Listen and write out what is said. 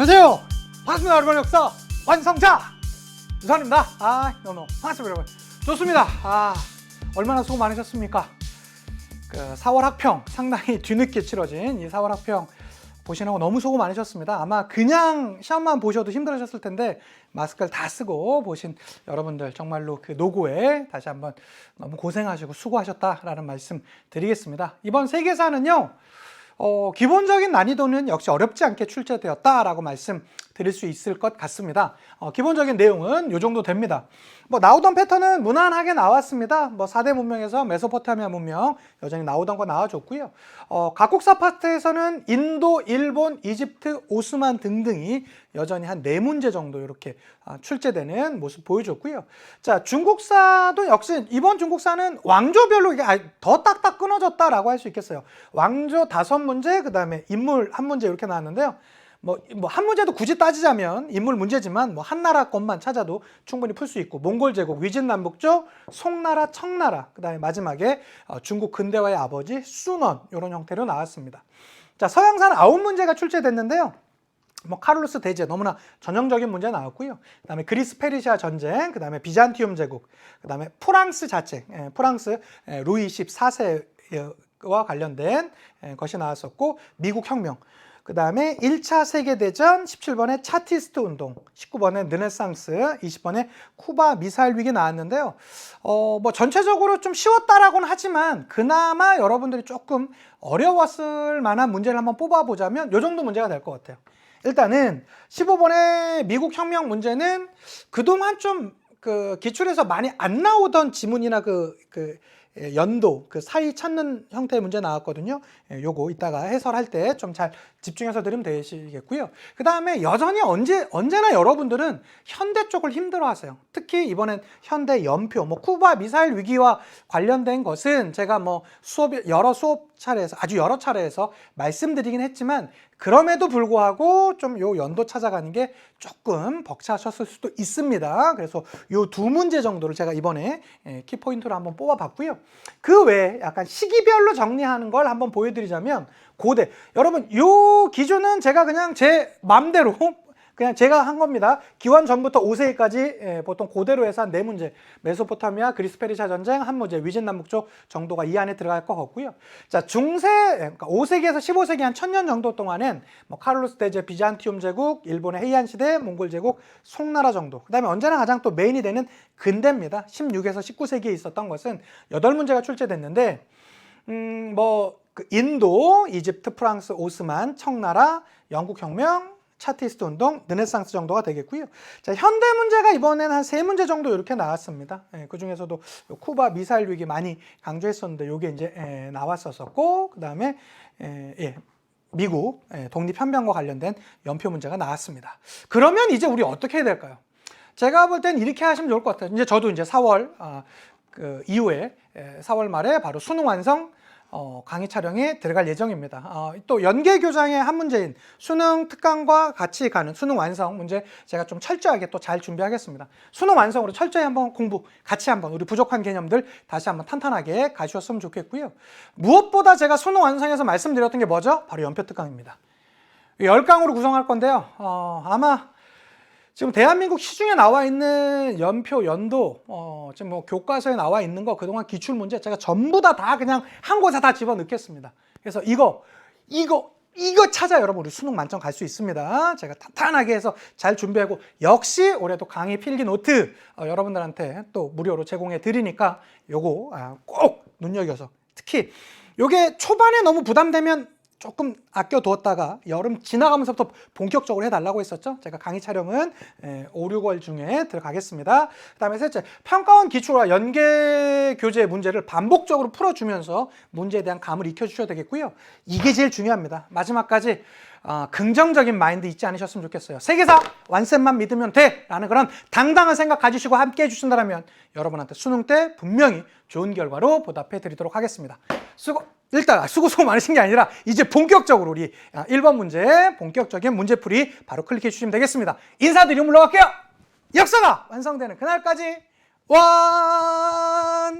안녕하세요. 반갑습니다. 여러분 역사 완성자 유산입니다. 아, 너무 반갑습니다, 여러분. 좋습니다. 아, 얼마나 수고 많으셨습니까? 그 4월 학평 상당히 뒤늦게 치러진 이 4월 학평 보시느라고 너무 수고 많으셨습니다. 아마 그냥 시험만 보셔도 힘들으셨을 텐데 마스크를 다 쓰고 보신 여러분들 정말로 그 노고에 다시 한번 너무 고생하시고 수고하셨다라는 말씀 드리겠습니다. 이번 세계사는요. 어, 기본적인 난이도는 역시 어렵지 않게 출제되었다라고 말씀 드릴 수 있을 것 같습니다. 어, 기본적인 내용은 이 정도 됩니다. 뭐 나오던 패턴은 무난하게 나왔습니다. 뭐 4대 문명에서 메소포타미아 문명 여전히 나오던 거 나와줬고요. 어, 각국사 파트에서는 인도, 일본, 이집트, 오스만 등등이 여전히 한 네 문제 정도 이렇게 아, 출제되는 모습 보여줬고요. 자, 중국사도 역시 이번 중국사는 왕조별로 이게 아예 더 딱딱 끊어졌다라고 할 수 있겠어요. 왕조 다섯 문제, 그 다음에 인물 한 문제 이렇게 나왔는데요. 뭐, 뭐, 한 문제도 굳이 따지자면 인물 문제지만 뭐, 한 나라 것만 찾아도 충분히 풀 수 있고, 몽골 제국, 위진남북조, 송나라, 청나라, 그 다음에 마지막에 어, 중국 근대화의 아버지, 순원, 이런 형태로 나왔습니다. 자, 서양사는 아홉 문제가 출제됐는데요. 뭐 카를로스 대제 너무나 전형적인 문제 나왔고요. 그다음에 그리스 페르시아 전쟁, 그다음에 비잔티움 제국, 그다음에 프랑스 자체, 예, 프랑스 예, 루이 14세와 관련된 예, 것이 나왔었고 미국 혁명. 그 다음에 1차 세계 대전 17번에 차티스트 운동, 19번에 르네상스, 20번에 쿠바 미사일 위기 나왔는데요. 어, 뭐 전체적으로 좀 쉬웠다라고는 하지만 그나마 여러분들이 조금 어려웠을 만한 문제를 한번 뽑아 보자면 요 정도 문제가 될 것 같아요. 일단은 15번의 미국 혁명 문제는 그동안 좀 그 기출에서 많이 안 나오던 지문이나 그, 그 예, 연도 그 사이 찾는 형태의 문제 나왔거든요. 예, 요거 이따가 해설할 때 좀 잘 집중해서 들으면 되시겠고요. 그 다음에 여전히 언제 언제나 여러분들은 현대 쪽을 힘들어하세요. 특히 이번엔 현대 연표, 뭐 쿠바 미사일 위기와 관련된 것은 제가 뭐 수업 여러 수업 차례에서 아주 여러 차례에서 말씀드리긴 했지만 그럼에도 불구하고 좀 요 연도 찾아가는 게 조금 벅차셨을 수도 있습니다. 그래서 요 두 문제 정도를 제가 이번에 예, 키포인트로 한번 뽑아봤고요. 그 외에 약간 시기별로 정리하는 걸 한번 보여드리자면 고대 여러분 요 기준은 제가 그냥 제 맘대로 그냥 제가 한 겁니다. 기원 전부터 5세기까지 예, 보통 고대로 해서 한 네 문제. 메소포타미아, 그리스 페르시아 전쟁 한 문제, 위진 남북 쪽 정도가 이 안에 들어갈 것 같고요. 자, 중세 그러니까 5세기에서 15세기 한 1000년 정도 동안은 뭐 카를로스 대제 비잔티움 제국, 일본의 헤이안 시대, 몽골 제국, 송나라 정도. 그다음에 언제나 가장 또 메인이 되는 근대입니다. 16에서 19세기에 있었던 것은 8문제가 출제됐는데 음, 뭐, 그 인도, 이집트, 프랑스, 오스만, 청나라, 영국 혁명, 차티스트 운동, 르네상스 정도가 되겠고요. 자, 현대 문제가 이번엔 한세 문제 정도 이렇게 나왔습니다. 예, 그 중에서도 요 쿠바 미사일 위기 많이 강조했었는데 요게 이제 예, 나왔었었고, 그 다음에 예, 미국 예, 독립현병과 관련된 연표 문제가 나왔습니다. 그러면 이제 우리 어떻게 해야 될까요? 제가 볼 땐 이렇게 하시면 좋을 것 같아요. 이제 저도 이제 4월 아, 그 이후에 에, 4월 말에 바로 수능 완성 어, 강의 촬영에 들어갈 예정입니다. 어, 또 연계 교장의 한 문제인 수능 특강과 같이 가는 수능 완성 문제 제가 좀 철저하게 또 잘 준비하겠습니다. 수능 완성으로 철저히 한번 공부 같이 한번 우리 부족한 개념들 다시 한번 탄탄하게 가주셨으면 좋겠고요. 무엇보다 제가 수능 완성에서 말씀드렸던 게 뭐죠? 바로 연표 특강입니다. 10강으로 구성할 건데요. 어, 아마 지금 대한민국 시중에 나와 있는 연표, 연도, 어, 지금 뭐 교과서에 나와 있는 거 그동안 기출 문제 제가 전부 다 다 그냥 한 곳에 다 집어 넣겠습니다. 그래서 이거, 이거, 이거 찾아 여러분 우리 수능 만점 갈 수 있습니다. 제가 탄탄하게 해서 잘 준비하고 역시 올해도 강의 필기 노트 어, 여러분들한테 또 무료로 제공해 드리니까 요거 아, 꼭 눈여겨서 특히 요게 초반에 너무 부담되면 조금 아껴두었다가 여름 지나가면서부터 본격적으로 해달라고 했었죠. 제가 강의 촬영은 5, 6월 중에 들어가겠습니다. 그 다음에 셋째, 평가원 기출과 연계 교재 문제를 반복적으로 풀어주면서 문제에 대한 감을 익혀주셔야 되겠고요. 이게 제일 중요합니다. 마지막까지 어, 긍정적인 마인드 잊지 않으셨으면 좋겠어요. 세계사 완쌤만 믿으면 돼! 라는 그런 당당한 생각 가지시고 함께 해주신다면 여러분한테 수능 때 분명히 좋은 결과로 보답해 드리도록 하겠습니다. 수고, 일단 수고 수고 많으신 게 아니라 이제 본격적으로 우리 1번 문제 본격적인 문제풀이 바로 클릭해 주시면 되겠습니다. 인사드리고 물러갈게요. 역사가 완성되는 그날까지 와